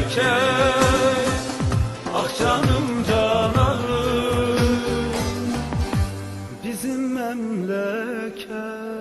herkes Ah canım canarım Bizim memleket.